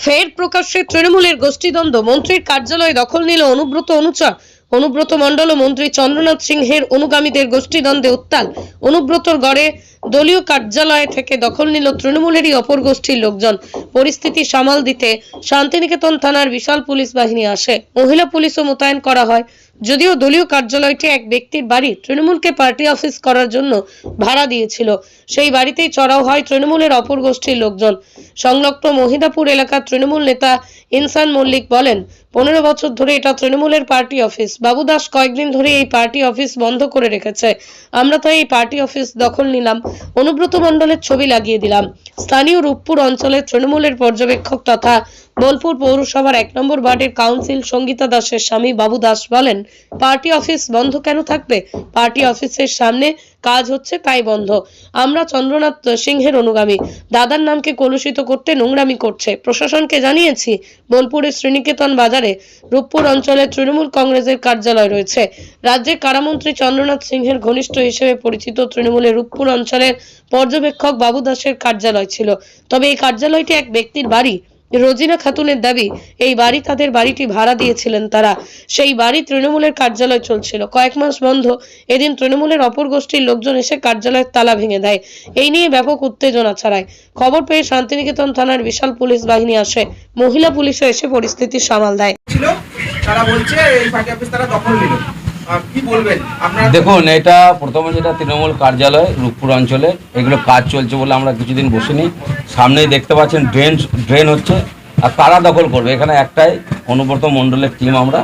ফের প্রকাশ্যে তৃণমূলের গোষ্ঠীদ্বন্দ্ব। মন্ত্রীর কার্যালয় দখল নিল অনুব্রত অনুচর। অনুব্রত মণ্ডল ও মন্ত্রী চন্দ্রনাথ সিংহের অনুগামীদের গোষ্ঠীদ্বন্দ্বে উত্তাল। অনুব্রতর গড়ে দলীয় কার্যালয় থেকে দখল নিল তৃণমূলেরই অপর গোষ্ঠীর লোকজন। পরিস্থিতি সামাল দিতে শান্তিনিকেতন থানার বিশাল পুলিশ বাহিনী আসে। মহিলা পুলিশও মোতায়েন করা হয়। যদিও দলীয় কার্যালয়টি এক ব্যক্তির বাড়ি, তৃণমূলকে পার্টি অফিস করার জন্য ভাড়া দিয়েছিল। সেই বাড়িতেই চড়াও হয় তৃণমূলের অপর গোষ্ঠীর লোকজন। সংলগ্ন মহিদাপুর এলাকার তৃণমূল নেতা ইনসান মল্লিক বলেন পনেরো বছর ধরে এটা তৃণমূলের পার্টি অফিস। বাবু দাস কয়েকদিন ধরে এই পার্টি অফিস বন্ধ করে রেখেছে। আমরা তো এই পার্টি অফিস দখল নিলাম। অনুব্রত মণ্ডলের ছবি লাগিয়ে দিলাম। স্থানীয় রূপপুর অঞ্চলের তৃণমূলের পর্যবেক্ষক তথা বোলপুর পৌরসভার এক নম্বর ওয়ার্ডের কাউন্সিল সঙ্গীতা দাসের স্বামী বাবু দাস বলেন, পার্টি অফিস বন্ধ কেন থাকবে? পার্টি অফিসের সামনে কাজ হচ্ছে তাই বন্ধ। আমরা চন্দ্রনাথ সিংহের অনুগামী। দাদার নামকে কলুষিত করতে নোংরামি করছে। প্রশাসনকে জানিয়েছি, বোলপুরের শ্রীনিকেতন বাজারে রূপপুর অঞ্চলে তৃণমূল কংগ্রেসের কার্যালয় রয়েছে। রাজ্যের কারামন্ত্রী চন্দ্রনাথ সিংহের ঘনিষ্ঠ হিসেবে পরিচিত তৃণমূলের রূপপুর অঞ্চলের পর্যবেক্ষক বাবু দাসের কার্যালয় ছিল। তবে এই কার্যালয়টি এক ব্যক্তির বাড়ি। রোজিনা খাতুনের দাবি, এই বাড়ি তাদের বাড়িটি ভাড়া দিয়েছিলেন তারা। সেই বাড়ি তৃণমূলের কার্যালয় চলছিল। কয়েক মাস বন্ধ, এদিন তৃণমূলের অপর গোষ্ঠীর লোকজন এসে কার্যালয়ের তালা ভেঙে দেয়। এই নিয়ে ব্যাপক উত্তেজনা ছড়ায়। খবর পেয়ে শান্তিনিকেতন থানার বিশাল পুলিশ বাহিনী আসে। মহিলা পুলিশও এসে পরিস্থিতি সামাল দেয়। তারা বলছে, এই পার্টি অফিস তারা দখল নিল। দেখুন, এটা প্রথমে যেটা তৃণমূল কার্যালয়, রূপপুর অঞ্চলে, এগুলো কাজ চলছে বলে আমরা কিছুদিন বসিনি। সামনেই দেখতে পাচ্ছেন, ড্রেন ড্রেন হচ্ছে, আর কারা দখল করবে। এখানে একটাই অনুব্রত মণ্ডলের টিম আমরা।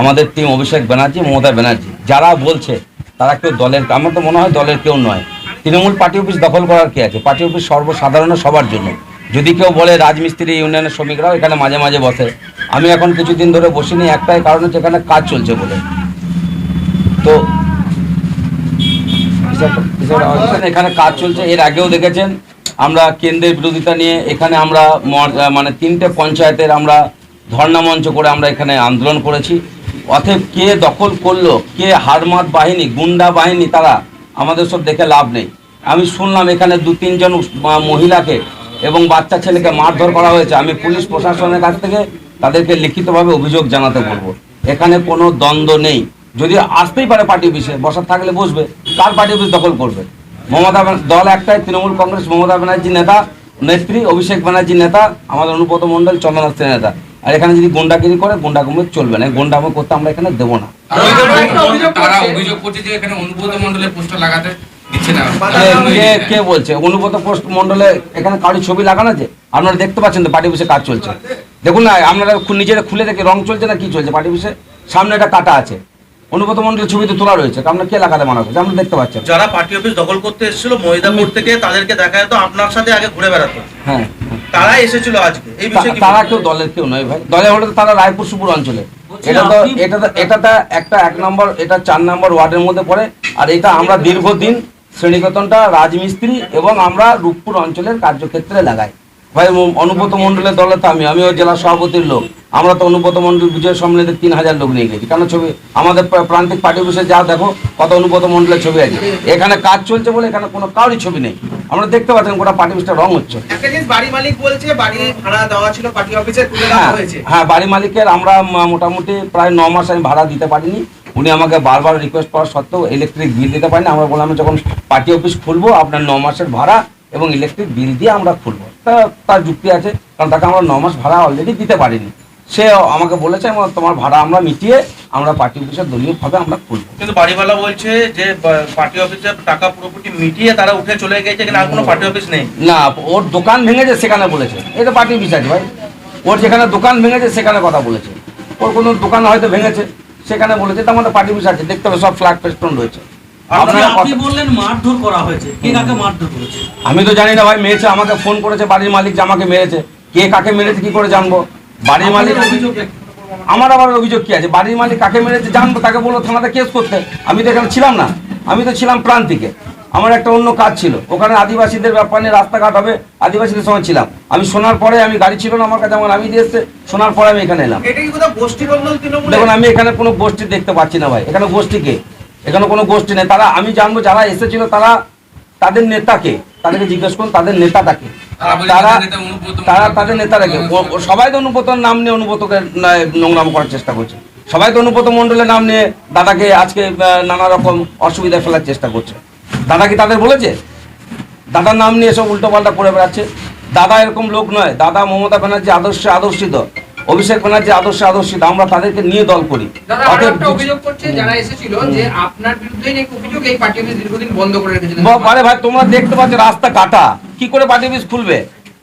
আমাদের টিম অভিষেক ব্যানার্জি, মমতা ব্যানার্জি। যারা বলছে, তারা কেউ দলের, আমার তো মনে হয় দলের কেউ নয়। তৃণমূল পার্টি অফিস দখল করার কি আছে? পার্টি অফিস সর্বসাধারণ সবার জন্য। যদি কেউ বলে রাজমিস্ত্রি, ইউনিয়নের শ্রমিকরাও এখানে মাঝে মাঝে বসে। আমি এখন কিছুদিন ধরে বসিনি, একটাই কারণ হচ্ছে এখানে কাজ চলছে বলে। তো এখানে কাজ চলছে। এর আগেও দেখেছেন, আমরা কেন্দ্রের বিরোধিতা নিয়ে এখানে আমরা মর- মানে তিনটে পঞ্চায়েতের আমরা ধর্ণা মঞ্চ করে আমরা এখানে আন্দোলন করেছি। অতএব কে দখল করল, কে হারমাত বাহিনী, গুন্ডা বাহিনী, তারা, আমাদের সব দেখে লাভ নেই। আমি শুনলাম এখানে দু, তিনজন মহিলাকে এবং বাচ্চা ছেলেকে মারধর করা হয়েছে। আমি পুলিশ প্রশাসনের কাছ থেকে তাদেরকে লিখিতভাবে অভিযোগ জানাতে বলব। এখানে কোনো দ্বন্দ্ব নেই। যদি আসতেই পারে পার্টি অফিসে বসার থাকলে বসবে। কার পার্টি অফিস দখল করবে? মমতা দল একটাই তৃণমূল কংগ্রেস মমতা ব্যানার্জি নেতা নেত্রী অভিষেক ব্যানার্জি নেতা আমাদের অনুব্রত মণ্ডল চন্দ্রনাথ নেতা। আর এখানে যদি গুন্ডাগিরি করে গুন্ডা গুন্ডাগুমি চলবে না। গুন্ডামি করতে আমরা এখানে দেবো না। তারা অভিযোগ করছে যে এখানে অনুব্রত মন্ডলের পোস্টার লাগাতে কে- কে কে বলছে? অনুব্রত পোস্ট মণ্ডলে এখানে কারোর ছবি লাগানো আছে? আপনারা দেখতে পাচ্ছেন তো পার্টি অফিসে কাজ চলছে। দেখুন না আপনারা নিজেরা খুলে দেখে রং চলছে না কি চলছে? পার্টি অফিসে সামনে একটা কাটা আছে। অনুব্রত মণ্ডলের ছবি তো তোলা রয়েছে। আপনার কে লাগাতে মানা করছে? আমরা দেখতে পাচ্ছেন। যারা পার্টি অফিস দখল করতে এসেছিল মহিদাপুর থেকে তাদেরকে দেখা যেত আপনার সাথে আগে ঘুরে বেড়াতো। হ্যাঁ। তারা এসেছিল আজকে। এই বিষয়ে কি তারা কেউ দলের কেউ নয় ভাই। দলে হলে তো তারা রায়পুর সুপুর অঞ্চলে। এটা তো এটা তো এটা একটা এক নম্বর এটা চার নম্বর ওয়ার্ডের মধ্যে পড়ে। আর এটা আমরা দীর্ঘদিন শ্রেণীকতনটা রাজমিস্ত্রি এবং আমরা রূপপুর অঞ্চলের কার্যক্ষেত্রে লাগাই। ভাই অনুব্রত মণ্ডলের দলে তো আমি আমিও জেলা সভাপতির লোক। আমরা তো অনুব্রত মণ্ডল বিজয় সম্মেলনে তিন হাজার লোক নিয়ে গেছি। কেন ছবি আমাদের প্রান্তিক পার্টি অফিসে যা দেখো কত অনুব্রত মণ্ডলের ছবি আছে। এখানে কাজ চলছে বলে এখানে কোনো কারোরই ছবি নেই। আমরা দেখতে পাচ্ছেন গোটা পার্টি অফিসটা রং হচ্ছে। বাড়ি মালিক বলছে বাড়ি দেওয়া ছিল পার্টি অফিসে হ্যাঁ হ্যাঁ বাড়ি মালিকের আমরা মোটামুটি প্রায় ন মাস আমি ভাড়া দিতে পারিনি। উনি আমাকে বারবার রিকোয়েস্ট করার সত্ত্বেও ইলেকট্রিক বিল দিতে পারিনি। আমরা বললাম যখন পার্টি অফিস খুলবো আপনার ন মাসের ভাড়া এবং ইলেকট্রিক বিল দিয়ে আমরা খুলবো। তার যুক্তি আছে কারণ তাকে আমরা ন মাস ভাড়া অলরেডি দিতে পারিনি। সে আমাকে বলেছে তোমার ভাড়া আমরা মিটিয়ে আমরা পার্টি অফিসের দলীয়ভাবে আমরা খুলবো। কিন্তু বাড়িওয়ালা বলছে যে পার্টি অফিসের টাকা পুরোপুরি মিটিয়ে তারা উঠে চলে গেছে এখানে আর কোনো পার্টি অফিস নেই। না ওর দোকান ভেঙেছে সেখানে বলেছে। এটা পার্টি অফিস আছে ভাই। ওর যেখানে দোকান ভেঙেছে সেখানে কথা বলেছে। ওর কোনো দোকান হয়তো ভেঙেছে সেখানে বলেছে তার মধ্যে পার্টি অফিস আছে দেখতে হবে সব ফ্ল্যাগ পেস্টন রয়েছে। আপনি বললেন? মারধর করা হয়েছে। কে কাকে মারধর করেছে? আমি তো জানি না ভাই মেরেছে আমাকে ফোন করেছে বাড়ির মালিক যে আমাকে মেরেছে। কে কাকে মেরেছে কি করে জানব? বাড়ির মালিক অভিযোগ আমার আবার অভিযোগ কি আছে? বাড়ির মালিক কাকে মেরেছে জানব তাকে বলল থানাতে কেস করতে। আমি তো এখানে ছিলাম না। আমি তো ছিলাম প্রান্তিকে। আমার একটা অন্য কাজ ছিল। ওখানে আদিবাসীদের ব্যাপার নিয়ে রাস্তাঘাট হবে আদিবাসীদের সময় ছিলাম। আমি শোনার পরে আমি গাড়ি ছিল না আমার কাছে আমার আমি দিয়ে এসছে। শোনার পরে আমি এখানে এলাম। দেখুন আমি এখানে কোনো গোষ্ঠী দেখতে পাচ্ছি না ভাই। এখানে গোষ্ঠী কে? এখানে কোনো গোষ্ঠী নেই। তারা আমি জানব যারা এসেছিল তারা তাদের নেতাকে তাদেরকে জিজ্ঞেস করুন তাদের নেতাটাকে। তারা তারা তাদের নেতা অনুব্রত তারা মণ্ডল। তাদের নেতারাকে ও- ও- সবাই তো অনুব্রতর নাম নিয়ে অনুব্রতকে নোংরাম করার চেষ্টা করছে। সবাই তো অনুব্রত মণ্ডলের নাম নিয়ে দাদাকে আজকে নানা রকম অসুবিধায় ফেলার চেষ্টা করছে। দাদা কি তাদের বলেছে? দাদার নাম নিয়ে সব উল্টো পাল্টা করে বেড়াচ্ছে। দাদা এরকম লোক নয়। দাদা মমতা ব্যানার্জি আদর্শে আদর্শিত। অভিষেক ব্যানার্জি আদর্শে আদর্শিত আমরা তাদেরকে নিয়ে দল করি। অভিযোগ করছে যারা এসেছিল যে আপনার বিরুদ্ধে অভিযোগ এই পার্টি অফিস দীর্ঘদিন বন্ধ করে রেখেছিলেন। আরে ভাই তোমরা দেখতে পাচ্ছ রাস্তা কাটা। কি করে পার্টি অফিস খুলবে?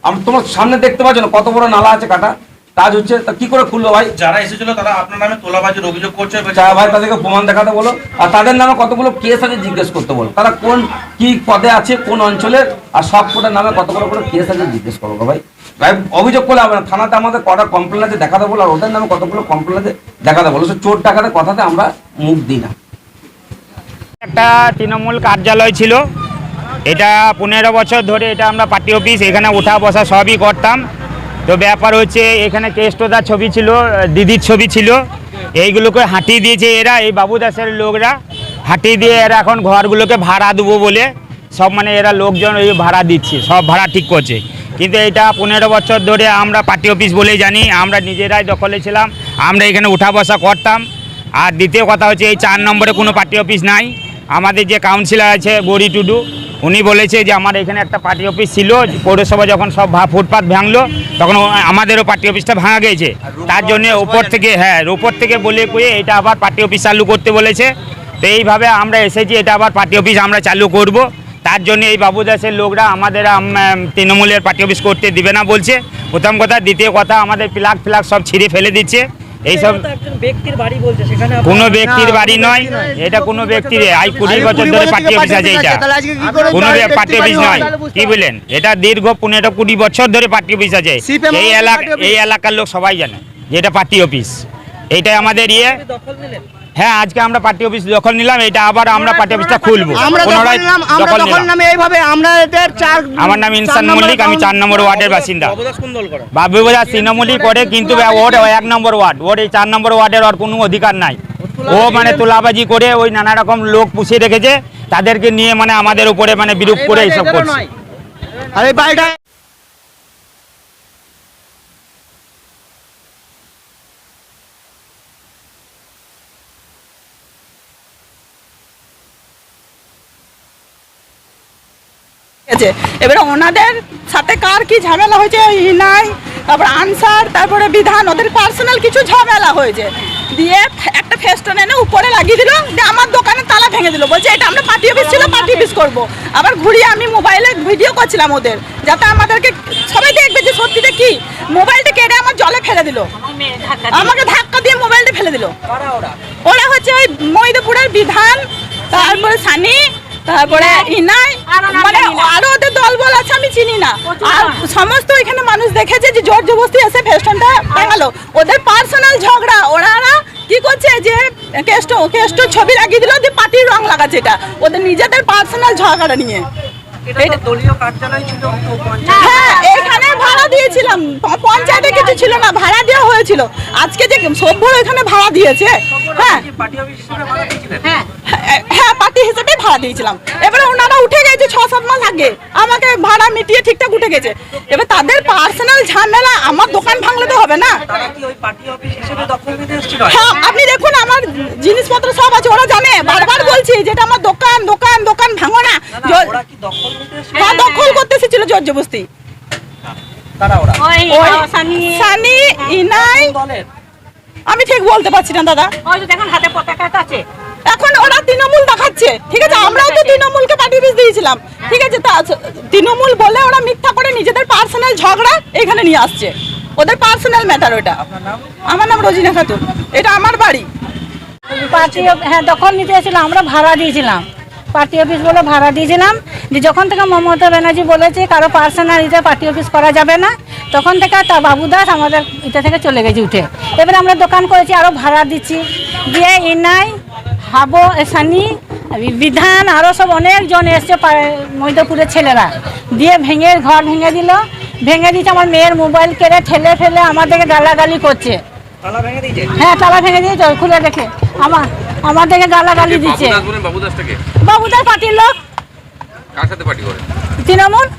আমি তোমার সামনে দেখতে পাচ্ছ না কত বড় নালা আছে কাটা। কাজ হচ্ছে তা কি করে খুললো ভাই? যারা এসেছিল তারা আপনার নামে তোলাবাজির অভিযোগ করছে। চা ভাই তাদেরকে প্রমাণ দেখাতে বলো। আর তাদের নামে কতগুলো কেস আছে জিজ্ঞেস করতে বলো। তারা কোন কি পদে আছে কোন অঞ্চলের আর সব কোটার নামে কতগুলো করে কেস আছে জিজ্ঞেস করো ভাই। অভিযোগ করলে না। থানাতে আমাদের কটা কমপ্লেন আছে দেখাতে বলো, আর ওদের নামে কতগুলো কমপ্লেন আছে দেখাতে বলো। চোর টাকাতে কথাতে আমরা মুখ দিই না। একটা তৃণমূল কার্যালয় ছিল। এটা পনেরো বছর ধরে এটা আমরা পার্টি অফিস, এখানে ওঠা বসা সবই করতাম। তো ব্যাপার হচ্ছে, এখানে কেষ্টদার ছবি ছিল, দিদির ছবি ছিল। এইগুলোকে হাঁটিয়ে দিয়েছে এরা, এই বাবু দাসের লোকরা। হাঁটিয়ে দিয়ে এরা এখন ঘরগুলোকে ভাড়া দেবো বলে, সব মানে এরা লোকজন ওই ভাড়া দিচ্ছে, সব ভাড়া ঠিক করছে। কিন্তু এটা পনেরো বছর ধরে আমরা পার্টি অফিস বলেই জানি আমরা নিজেরাই দখলে ছিলাম আমরা এখানে উঠা বসা করতাম। আর দ্বিতীয় কথা হচ্ছে এই চার নম্বরে কোনো পার্টি অফিস নাই। আমাদের যে কাউন্সিলর আছে বড়ি টুডু উনি বলেছে যে আমার এখানে একটা পার্টি অফিস ছিল পৌরসভা যখন সব ভা- ফুটপাত ভাঙলো তখন আমাদেরও পার্টি অফিসটা ভাঙা গেছে। তার জন্য উপর থেকে হ্যাঁ উপর থেকে বলে কয়ে এটা আবার পার্টি অফিস চালু করতে বলেছে। তো এইভাবে আমরা এসেছি এটা আবার পার্টি অফিস আমরা চালু করব। তার জন্য এই বাবু দাসের লোকরা আমাদের তৃণমূলের পার্টি অফিস করতে দিবে না বলছে। প্রথম কথা। দ্বিতীয় কথা আমাদের প্লাগ ফ্লাগ সব ছিঁড়ে ফেলে দিচ্ছে। এইসব একজন ব্যক্তির বাড়ি বলছে সেখানে আপনার- কোনো ব্যক্তির বাড়ি নয়। এটা কোনো ব্যক্তির আই কুড়ি বছর ধরে পার্টি অফিস আছে এটা কোনো পার্টি অফিস নয়। কি বলেন? এটা দীর্ঘ পনেরো কুড়ি বছর ধরে পার্টি অফিস আছে। এই এলাকা এই এলাকার লোক সবাই জানে যে এটা পার্টি অফিস। এইটাই আমাদের ইয়ে। হ্যাঁ আজকে আমরা পার্টি অফিস দখল নিলাম এটা আবার আমরা পার্টি অফিসটা খুলবো। আমরা পুনরায় দখল দখল নিলাম। এইভাবে আমাদের চার আমার নাম ইনসান চার মল্লিক আমি নম্বর চার নম্বর ওয়ার্ডের বাসিন্দা। বাবু করে? তৃণমূলই করে কিন্তু ওর এক নম্বর ওয়ার্ড ওর এই চার নম্বর ওয়ার্ডের ওর কোনো অধিকার নাই। ও মানে তোলাবাজি করে ওই নানা রকম লোক পুষিয়ে রেখেছে তাদেরকে নিয়ে মানে আমাদের উপরে মানে বিরূপ করে এইসব করছে। আর এই বাড়িটা আছে। এবারে ওনাদের সাথে কার কি ঝামেলা হয়েছে নাই। তারপর আনসার তারপরে বিধান ওদের পার্সোনাল কিছু ঝামেলা হয়েছে। দিয়ে একটা ফেস্টন এনে উপরে লাগিয়ে দিল যে আমার দোকানে তালা ভেঙে দিল। বলছে এটা আমরা পার্টি অফিস ছিল পার্টি অফিস করব। আবার ঘুরিয়ে আমি মোবাইলে ভিডিও করছিলাম ওদের যাতে আমাদেরকে সবাই দেখবে যে সত্যিটা কি। মোবাইলটা কেটে আমার জলে ফেলে দিল। আমাকে ধাক্কা দিয়ে মোবাইলটা ফেলে দিল। ওরা? হচ্ছে ওই মহিদপুরের বিধান তারপরে সানি তারপরে ইনাই মানে আরও ওদের দল বল আছে আমি চিনি না। আর সমস্ত এখানে মানুষ দেখেছে যে জোর জবরদস্তি এসে ফেস্টনটা টাঙালো ওদের পার্সোনাল ঝগড়া। ওরা কি করছে যে কেষ্ট কেষ্ট ছবি লাগিয়ে দিল যে পার্টির রং লাগাচ্ছে এটা। ওদের নিজেদের পার্সোনাল ঝগড়া নিয়ে। হ্যাঁ এখানে ভাড়া দিয়েছিলাম। পঞ্চায়েতে কিছু ছিল না ভাড়া দেওয়া হয়েছিল। আজকে যে সভ্যর এখানে ভাড়া দিয়েছে। হ্যাঁ। হ্যাঁ পার্টি হিসেবে ভাড়া দিয়েছিলাম। এবারে ওনারা উঠে গেছে ছ সাত মাস আগে। আমাকে ভাড়া মিটিয়ে ঠিকঠাক উঠে গেছে। এবার তাদের পার্সোনাল ঝামেলা আমার দোকান ভাঙলে তো হবে না। তারা কি ওই পার্টি অফিস হিসেবে দখল নিতে এসেছিল? হ্যাঁ আপনি দেখুন আমার জিনিসপত্র সব আছে ওরা জানে। বারবার বলছি যেটা আমার দোকান দোকান দোকান ভাঙো না। হ্যাঁ দখল করতে এসেছিল জোর জবস্তি তারা ওরা? সানি। ইনাই। দলের? আমি ঠিক বলতে পারছি না দাদা। এখন ওরা তৃণমূল দেখাচ্ছে ঠিক আছে? আমরাও তো তৃণমূলকে পার্টি অফিস দিয়েছিলাম ঠিক আছে? তা তৃণমূল বলে ওরা মিথ্যা করে নিজেদের পার্সোনাল ঝগড়া এখানে নিয়ে আসছে। ওদের পার্সোনাল ম্যাটার ওটা। আমার নাম রোজিনা খাতুন। এটা আমার বাড়ি। পার্টি হ্যাঁ দখল নিতে এসেছিলাম আমরা ভাড়া দিয়েছিলাম। পার্টি অফিস বলে ভাড়া দিয়েছিলাম যে যখন থেকে মমতা ব্যানার্জি বলেছে কারও পার্সোনাল পার্টি অফিস করা যাবে না। তখন থেকে তা বাবু দাস আমাদের ইতে থেকে চলে গেছে উঠে। এবারে আমরা দোকান করেছি আরও ভাড়া দিচ্ছি। দিয়ে ইনাই হাবো এ, সানি বিধান আরও সব অনেকজন এসছে মৈদপুরের ছেলেরা। দিয়ে ভেঙে ঘর ভেঙে দিল। ভেঙে দিচ্ছে আমার মেয়ের মোবাইল কেড়ে ঠেলে ফেলে আমাদেরকে গালাগালি করছে। তালা ভেঙে দিয়েছে? হ্যাঁ তালা ভেঙে দিয়েছে খুলে দেখে। আমার আমাদেরকে গালাগালি দিচ্ছে। বাবুদার পার্টির লোক। কার সাথে পার্টি করে? তৃণমূল তাহলে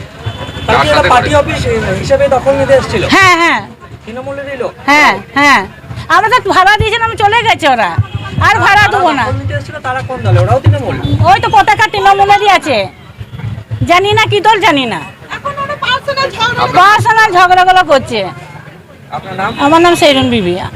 কি কার ওরা সাথে পার্টি অফিস হিসেবে দখল নিতে এসেছিল। হ্যাঁ হ্যাঁ। তৃণমূলেরই লোক। হ্যাঁ হ্যাঁ। আমরা তো ভাড়া দিয়েছিলাম চলে গেছে ওরা। আর ভাড়া দেবো না। দখল নিতে এসেছিল তারা কোন দলে? ওরাও তৃণমূল? ওই তো পতাকা তৃণমূলেরই আছে। জানি না কি দল জানি না। পার্সোনাল ঝগড়া পার্সোনাল ঝগড়াগুলো করছে। আমার নাম সেইরুন বিবিয়া।